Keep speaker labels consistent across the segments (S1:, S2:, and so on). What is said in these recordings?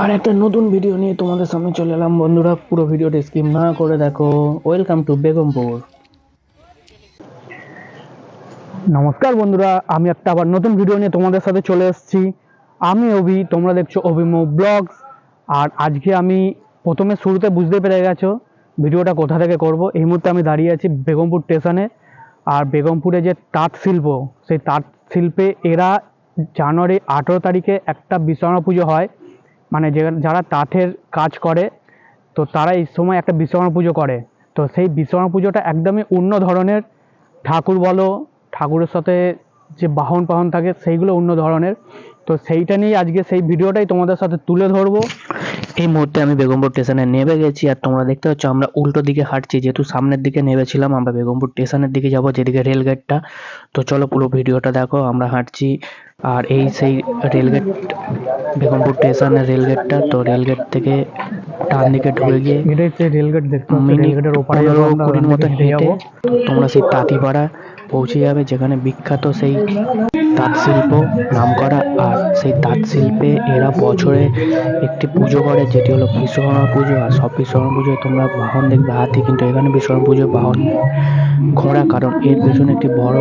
S1: আর একটা নতুন ভিডিও নিয়ে তোমাদের সামনে চলে এলাম। বন্ধুরা, পুরো ভিডিওটা স্কিপ না করে দেখো। ওয়েলকাম টু বেগমপুর নমস্কার বন্ধুরা, আমি একটা আবার নতুন ভিডিও নিয়ে তোমাদের সাথে চলে এসেছি। আমি অভি, তোমরা দেখছ অভিমো ব্লগস আর আজকে আমি প্রথমে শুরুতে বুঝতে পেরে গেছো ভিডিওটা কোথা থেকে করব। এই মুহূর্তে আমি দাঁড়িয়ে আছি বেগমপুর স্টেশনে আর বেগমপুরে যে তাঁত শিল্প, সেই তাঁত শিল্পে এরা জানুয়ারি আঠেরো তারিখে একটা বিশ্বকর্মা পুজো হয়। মানে যে যারা তাঁতের কাজ করে, তো তারা এই সময় একটা বিশ্বকর্মা পুজো করে। তো সেই বিশ্বকর্মা পুজোটা একদমই অন্য ধরনের। ঠাকুর বলো, ঠাকুরের সাথে যে বাহন পাহন থাকে, সেইগুলো অন্য ধরনের। তো সেইটা নিয়ে আজকে সেই ভিডিওটাই তোমাদের সাথে তুলে ধরবো। এই মুহূর্তে আমি বেগমপুর স্টেশনে নেমে গেছি আর তোমরা দেখতে পাচ্ছ আমরা উল্টো দিকে হাঁটছি। যেহেতু সামনের দিকে নেমেছিলাম আমরা বেগমপুর স্টেশনের দিকে যাব যেদিকে রেলগেটটা। তো চলো পুরো ভিডিওটা দেখো আমরা হাঁটছি আর এই সেই রেলগেট বেগমপুর স্টেশনের রেলগেটটা। তো রেলগেট থেকে ডান দিকে ঢুকে গিয়ে মিনিট পনেরো কুড়ির মতো
S2: হেঁটে
S1: তোমরা সেই তাঁতিপাড়া পৌঁছে যাবে যেখানে বিখ্যাত সেই তাঁত শিল্প নাম করা আর সেই তাঁত শিল্পে এরা বছরে একটি পুজো করে, যেটি হলো বিশ্বকর্মা পুজো। আর সব বিশ্বকর্মা পুজোয় তোমরা বাহন দেখবে, হাতি কিন্তু এখানে বিশ্বকর্মা পুজোর বাহন ঘোড়া, কারণ এর পেছনে একটি বড়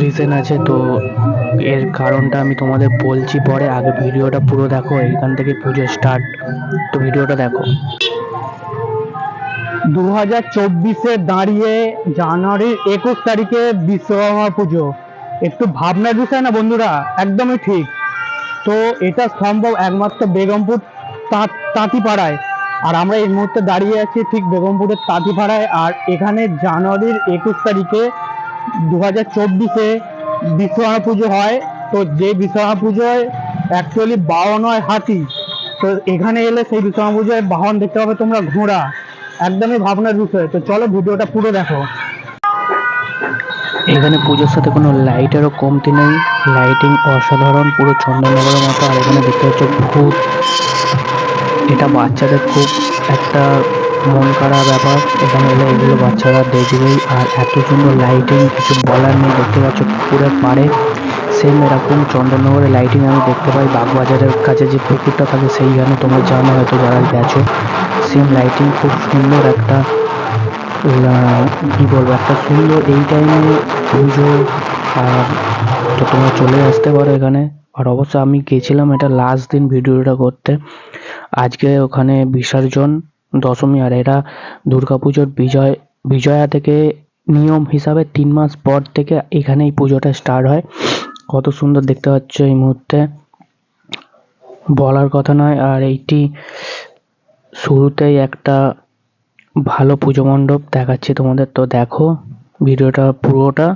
S1: রিজন আছে। তো এর কারণটা আমি তোমাদের বলছি পরে। আগে ভিডিওটা পুরো দেখো এখান থেকে পুজো স্টার্ট তো ভিডিওটা দেখো।
S2: দু হাজার চব্বিশে দাঁড়িয়ে জানুয়ারির একুশ তারিখে বিশ্বকর্মা পুজো। একটু ভাবনার বিষয় না বন্ধুরা? একদমই ঠিক। তো এটা সম্ভব একমাত্র বেগমপুর তাঁত তাঁতিপাড়ায়। আর আমরা এই মুহূর্তে দাঁড়িয়ে আছি ঠিক বেগমপুরের তাঁতিপাড়ায়। আর এখানে জানুয়ারির একুশ তারিখে দু হাজার চব্বিশে বিশ্বকর্মা পুজো হয়। তো যে বিশ্বকর্মা পুজোয় অ্যাকচুয়ালি বাহন হয় হাতি, তো এখানে এলে সেই বিশ্বকর্মা পুজোয় বাহন দেখতে পাবে তোমরা ঘোড়া। একদমই ভাবনার বিষয়। তো চলো ভিডিওটা পুরো দেখো।
S1: এখানে পুজোর সাথে কোনো লাইটেরও কমতি নেই। লাইটিং অসাধারণ, পুরো চন্দননগরের মতো। আর এখানে দেখতে হচ্ছে ভূত। এটা বাচ্চাদের খুব একটা মন কাড়া ব্যাপার। এখানে এলে এগুলো বাচ্চারা দেখবেই। আর এত সুন্দর লাইটিং, কিছু বলার নেই। দেখতে পাচ্ছ পুকুরের পাড়ে। সেম এরকম চন্দননগরের লাইটিং আমি দেখতে পাই। বাগবাজারের কাছে যে পুকুরটা থাকে, সেইখানে তোমরা জানো হয়তো যারা গেছো। সেম লাইটিং খুব সুন্দর একটা কি বলব, একটা সুন্দর, এই টাইমে পুজো, আর তো তোমরা চলে আসতে পারো এখানে। আর অবশ্য আমি গেছিলাম এটা লাস্ট দিন ভিডিওটা করতে। আজকে ওখানে বিসর্জন, দশমী, আর এরা দুর্গাপুজোর বিজয়, বিজয়া থেকে নিয়ম হিসাবে তিন মাস পর থেকে এখানে এই পুজোটা স্টার্ট হয়। কত সুন্দর দেখতে পাচ্ছ এই মুহূর্তে। বলার কথা নয়, আর এইটি শুরুতেই একটা ভালো পুজো মণ্ডপ দেখাচ্ছি তোমাদের। তো দেখো ভিডিওটা পুরোটা।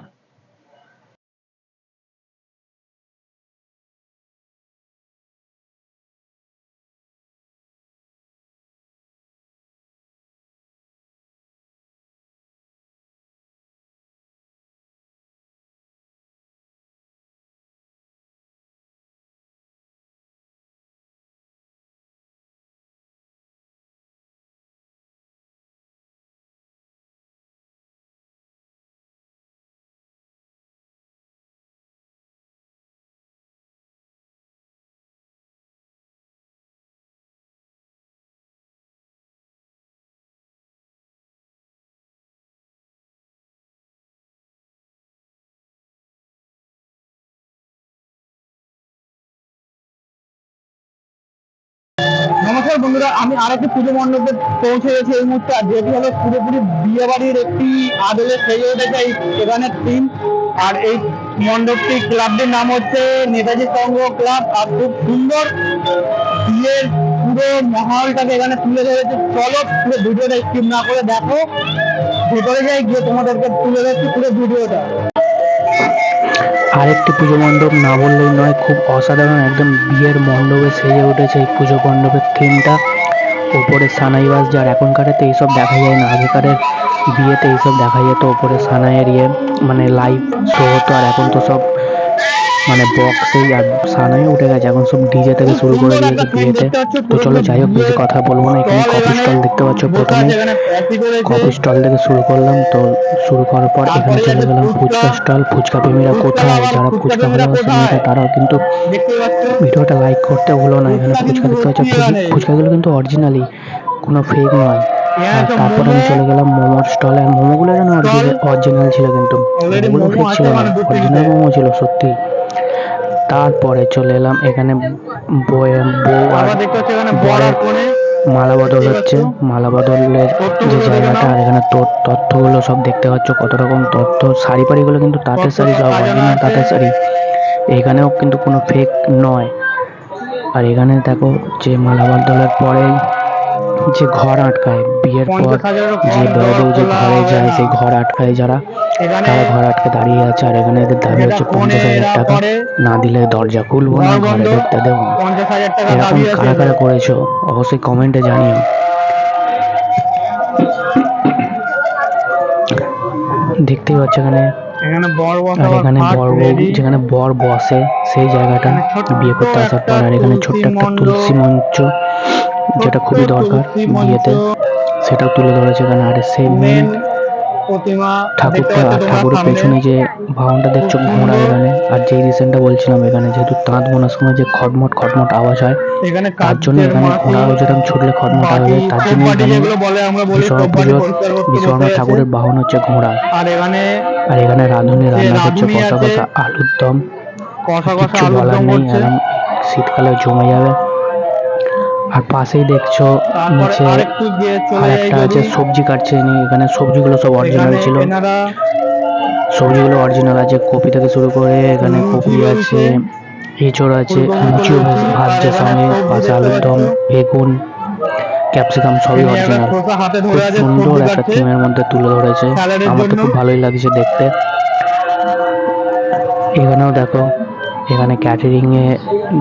S2: নমস্কার বন্ধুরা, আমি আরেকটি পুজো মণ্ডপে পৌঁছে গেছি এই মুহূর্তে, আর যেটি হলো পুরোপুরি বিয়ে বাড়ির একটি আদলে সেজে উঠেছে এই এখানের টিম আর এই মণ্ডপটি ক্লাবটির নাম হচ্ছে নেতাজি সংঘ ক্লাব, আর খুব সুন্দর বিয়ের পুরো মহলটাকে এখানে তুলে ধরেছে চলো পুরো ভিডিওটা স্কিপ না করে দেখো, ভেতরে যাই, গিয়ে তোমাদেরকে তুলে ধরছি পুরো ভিডিওটা।
S1: আরেকটি পুজো মণ্ডপ না বললেই নয়, খুব অসাধারণ একদম বিয়ের মণ্ডপে সেজে উঠেছে এই পুজো মণ্ডপের থিমটা ওপরে সানাই বাস, যার এখনকারেতে এইসব দেখা যায় না, আগেকারের বিয়েতে এইসব দেখা যেত ওপরে সানাইয়ের ইয়ে মানে লাইভ শো হতো, আর এখন তো সব মানে বক্সেই আর সানাই উঠে গেছে এখন সব ডিজে থেকে শুরু করে দিয়েছে বিয়েতে তো। চলো যাই হোক বেশি কথা বলব না এখানে কফি স্টল দেখতে পাচ্ছ প্রথমে কফি স্টল থেকে শুরু করলাম তো শুরু করার পর এখানে চলে গেলাম ফুচকা। স্টল ফুচকা প্রেমীরা কোথায়? যারা ফুচকা ভালোবাসে মেয়েরা তারাও কিন্তু ভিডিওটা লাইক করতে ভুলো না এখানে ফুচকা দেখতে পাচ্ছ ফুচ- ফুচকাগুলো কিন্তু অরিজিনালি কোনো ফেক নয়। আর তারপর আমি চলে গেলাম মোমোর স্টলে মোমোগুলো যেন অরিজিনাল ছিল কিন্তু। মোমোগুলো ফেক ছিল না
S2: মানে।
S1: অরিজিনাল মোমো ছিল সত্যি তারপরে চলে এলাম এখানে বউ আর মালা বদল হচ্ছে। মালা বদলের যে জায়গাটা আর এখানে তথ্যগুলো সব দেখতে পাচ্ছ কত রকম তথ্য শাড়ি পাড়িগুলো কিন্তু তাঁতের শাড়ি সব অরিজিনাল তাঁতের শাড়ি। এখানেও কিন্তু কোনো ফেক নয়। আর এখানে দেখো যে মালা বদলের পরে যে ঘর আটকায় বিয়ের পর যে বউ যে ঘরে যায় সেই ঘর আটকায় যারা। তারা ঘর আটকে দাঁড়িয়ে আছে আর এখানে এদের দাবি হচ্ছে পঞ্চাশ হাজার টাকা। না দিলে দরজা খুলবো না
S2: ঘর
S1: ঢুকতে দেবো এরকম কারা কারা করেছ? অবশ্যই কমেন্টে জানিও। দেখতেই পাচ্ছ এখানে।
S2: এখানে
S1: বর বউ যেখানে বর বসে সেই জায়গাটা বিয়ে করতে আসার পর আর এখানে ছোট্ট একটা
S2: তুলসী
S1: মঞ্চ। যেটা খুবই দরকার বিয়েতে সেটাও তুলে ধরেছে এখানে আর সেই মেন ঠাকুরটা আর ঠাকুরের। পেছনে যে ভাবনটা দেখছ ঘোড়া এখানে আর যেই রিসেন্টটা বলছিলাম এখানে যেহেতু তাঁত বোনার সময় যে খটমট খটমট আওয়াজ হয়
S2: এখানে
S1: তার জন্য এখানে ঘোড়াও যেরকম ছুটলে খটমট আওয়াজ হয় তার জন্য বিশ্বকর্মা পুজোর বিশ্বকর্মা ঠাকুরের বাহন হচ্ছে ঘোড়া।
S2: আর এখানে
S1: আর এখানে রাঁধুনি রান্না করছে কষা কষা আলুর দম।
S2: কষা কষা আলুর
S1: বলার
S2: দম
S1: নেই শীতকালে জমে যাবে। আর পাশেই দেখছ নিচে আর একটা আছে সবজি কাটছে এখানে সবজিগুলো সব অরিজিনাল ছিল। সবজিগুলো অরিজিনাল আছে কপি থেকে শুরু করে এখানে কপি আছে এঁচড় আছে লুচিও ভাজছে সঙ্গে পাশে আলুর দম বেগুন ক্যাপসিকাম সবই অরিজিনাল খুব সুন্দর একটা। থিমের মধ্যে তুলে ধরেছে। আমার তো খুব ভালোই লাগছে দেখতে। এখানেও দেখো এখানে ক্যাটারিং এ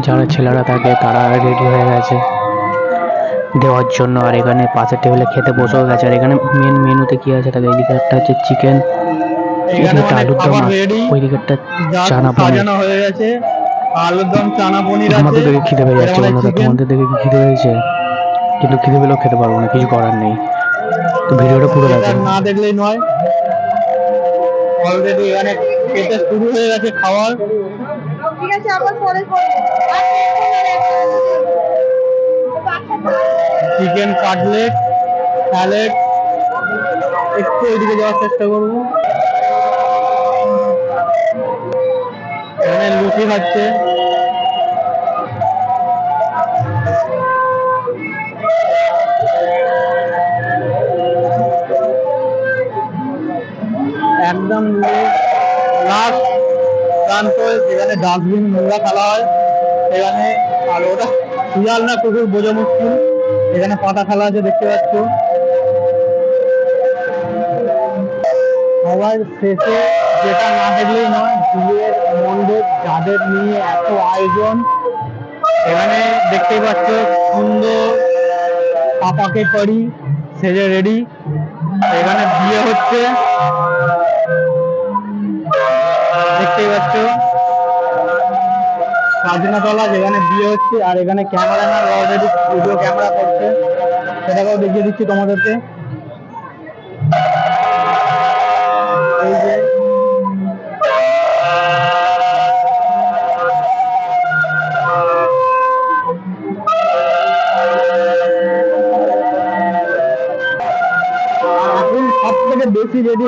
S1: যারা ছেলেরা থাকে তারা রেডি হয়ে গেছে। দেওয়ার জন্য। আর এখানে পাশের টেবিলে খেতে বসেও গেছে। আর এখানে মেন মেনুতে কি আছে? দেখো এদিকে একটা হচ্ছে চিকেন
S2: এখানে
S1: আলুর দম একটা চানা পনির।
S2: হয়ে গেছে। আলুর দম চানা পনির আছে।
S1: আমাদের দেখে খিদে পেয়ে যাচ্ছে তোমাদের দেখে কি খিদে পেয়েছে? কিন্তু খিদে পেলেও খেতে পারব না কিছু করার নেই। তো ভিডিওটা পুরো দেখো।
S2: না দেখলেই নয়। অলরেডি এখানে খেতে শুরু হয়ে গেছে খাওয়ার।
S3: ঠিক আছে আবার পরে করব।
S2: চিকেন কাটলেট স্যালেড একটু ওইদিকে যাওয়ার চেষ্টা করব। এখানে লুচি খাচ্ছে। একদম লাস্ট প্রান্ত যেখানে ডাস্টবিন নোংরা ফেলা হয়, সেখানে আর ওটা শিয়াল না কুকুর বোঝা মুশকিল। এখানে পাতা ফেলা আছে, দেখতে পাচ্ছ। সবার শেষে যেটা না দেখলেই নয়, বিয়ের মণ্ডপ যাদের নিয়ে এত আয়োজন, এখানে দেখতেই পাচ্ছ, সুন্দর পাপাকে পড়ি, সেজে রেডি। এখানে বিয়ে হচ্ছে। সাজনাতলা যেখানে বিয়ে হচ্ছে আর এখানে ক্যামেরাম্যান অলরেডি ভিডিও ক্যামেরা করছে। সেটাকেও দেখিয়ে দিচ্ছি তোমাদেরকে। এই যে। সব থেকে বেশি যদি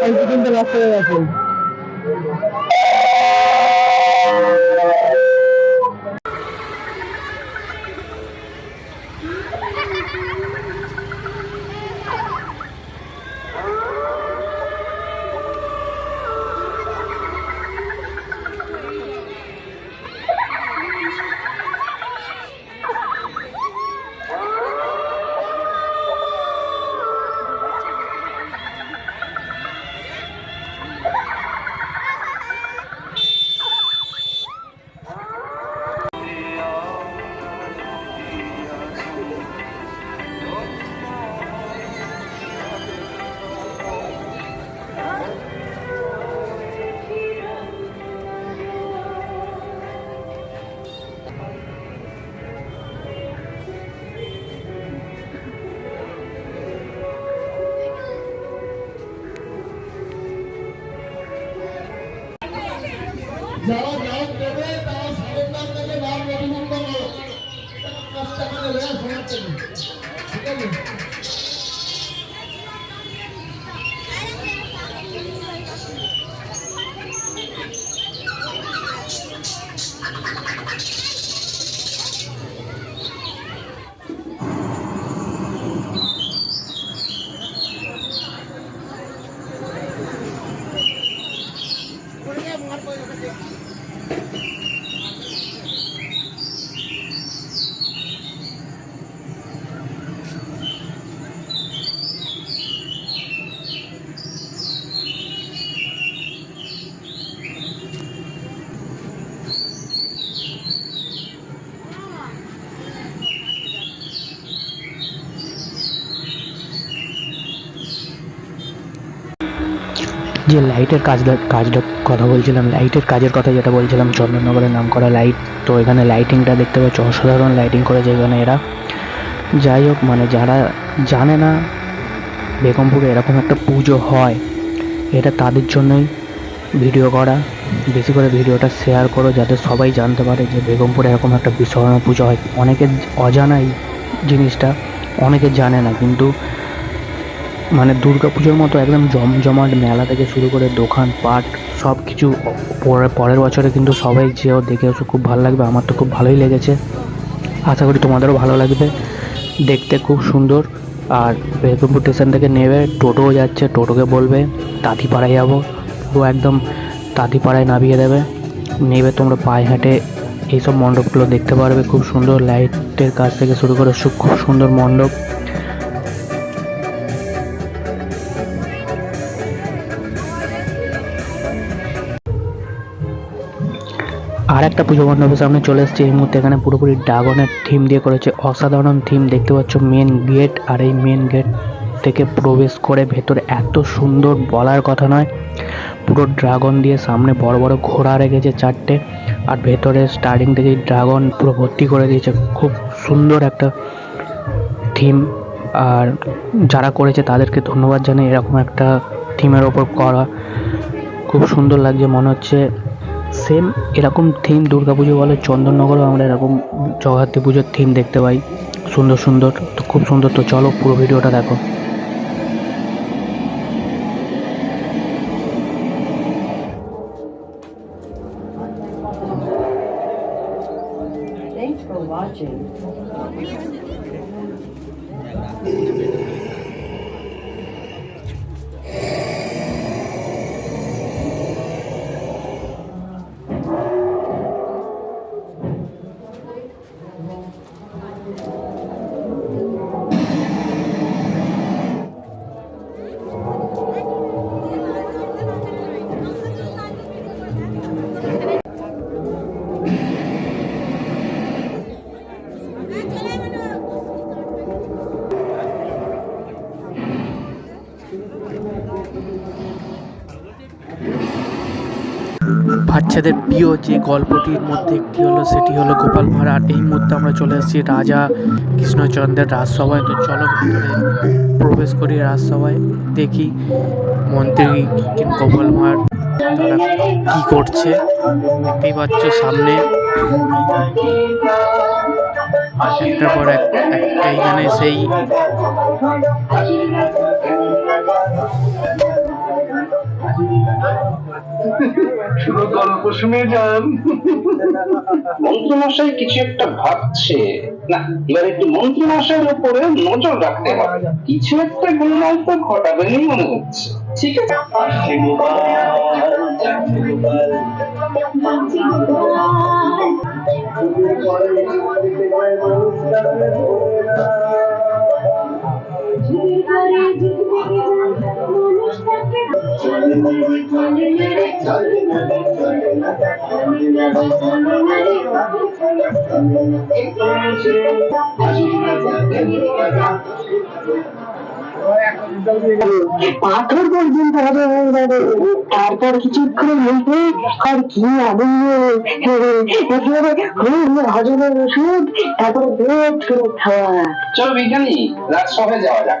S2: সেলফি তুলতে হয়ে গেছে।
S4: Yeah. পাঁচ টাকা
S1: যে লাইটের কাজ কাজটা কথা বলছিলাম, লাইটের কাজের কথা যেটা বলছিলাম চন্দননগরের নাম করা লাইট। তো এখানে লাইটিংটা দেখতে পাচ্ছ, অসাধারণ লাইটিং করেছে এখানে এরা। যাই হোক মানে যারা জানে না বেগমপুরে এরকম একটা পুজো হয়, এটা তাদের জন্যই ভিডিও করা। বেশি করে ভিডিওটা শেয়ার করো, যাতে সবাই জানতে পারে যে বেগমপুরে এরকম একটা বিশ্বকর্মা পুজো হয়। অনেকের অজানাই জিনিসটা, অনেকে জানে না, কিন্তু মানে দুর্গা পুজোর মতো একদম জমজমাট মেলা থেকে শুরু করে দোকান পাট সব কিছু পরের পরের বছরে কিন্তু সবাই যেও দেখে এসো, খুব ভালো লাগবে, আমার তো খুব ভালোই লেগেছে। আশা করি তোমাদেরও ভালো লাগবে, দেখতে খুব সুন্দর। আর বেগমপুর স্টেশন থেকে নেবে, টোটোও যাচ্ছে, টোটোকে বলবে, তাঁতিপাড়ায় যাব। ও একদম তাঁতিপাড়ায় নামিয়ে দেবে। নেবে তোমরা পায়ে হেঁটে, এইসব মণ্ডপগুলো দেখতে পারবে, খুব সুন্দর। লাইটের কাজ থেকে শুরু করে খুব সুন্দর মণ্ডপ। আর একটা পুজো মণ্ডপের সামনে চলে এসেছে। এই মুহূর্তে এখানে পুরোপুরি ড্রাগনের থিম দিয়ে করেছে। অসাধারণ থিম দেখতে পাচ্ছ মেন গেট আর এই মেন গেট থেকে প্রবেশ করে ভেতরে এত সুন্দর বলার কথা নয়। পুরো ড্রাগন দিয়ে সামনে বড় বড় ঘোড়া রেখেছে চারটে। আর ভেতরে স্টার্টিং থেকেই ড্রাগন পুরো ভর্তি করে দিয়েছে। খুব সুন্দর একটা থিম আর যারা করেছে তাদেরকে ধন্যবাদ জানাই। এরকম একটা থিমের ওপর করা খুব সুন্দর লাগছে, মনে হচ্ছে সেম এরকম থিম দুর্গাপুজো বলে, চন্দননগরও আমরা এরকম জগদ্ধাত্রী পুজোর থিম দেখতে পাই। সুন্দর সুন্দর, তো খুব সুন্দর, তো চলো পুরো ভিডিওটা দেখো।
S5: বাচ্চাদের প্রিয় যে গল্পটির মধ্যে একটি হলো, সেটি হলো গোপাল ভাঁড়। আর এই মুহূর্তে আমরা চলে এসেছি রাজা কৃষ্ণচন্দ্রের রাজসভায়। তো চলো ভিতরে প্রবেশ করি রাজসভায়। দেখি মন্ত্রী গোপাল ভাঁড়, তারা কী করছে? দেখতেই পাচ্ছ সামনে একটার পর এইখানে সেই
S6: মন্ত্রীমশাই কিছু একটা ভাবছে। না এবার একটু মন্ত্রীমশাইয়ের উপরে নজর রাখতে হবে। কিছু একটা গোলমাল তো ঘটাবেনই মনে হচ্ছে। ঠিক আছে?
S7: পাথর পর্যন্ত হবে। তারপর কিছুক্ষণ হইতে আর কি আনন্দ একেবারে হজমের ওষুধ তারপরে পেট ফেরত খাওয়া
S6: চলো বিজ্ঞানী রাজসভায় যাওয়া যাক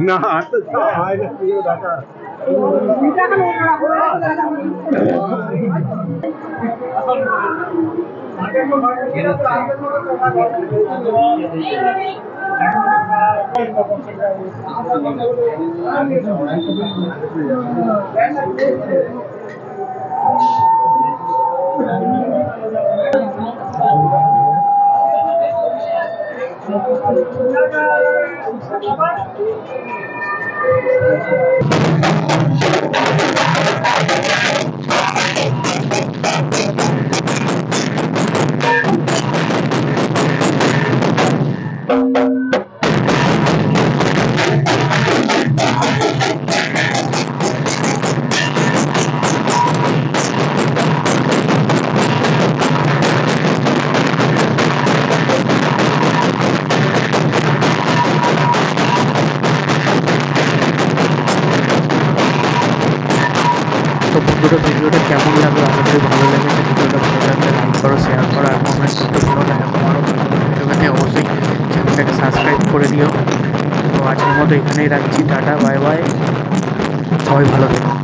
S3: দেখাই নেই
S5: তো Thank you. করো আর কমেন্ট করতে ভুলো না, এরকম আরও ভালো ভালো ভিডিও পেতে অবশ্যই চ্যানেলটাকে সাবস্ক্রাইব করে দিও। তো আজকের মতো এখানেই রাখছি, টাটা বাই বাই সবাই ভালো থেকো।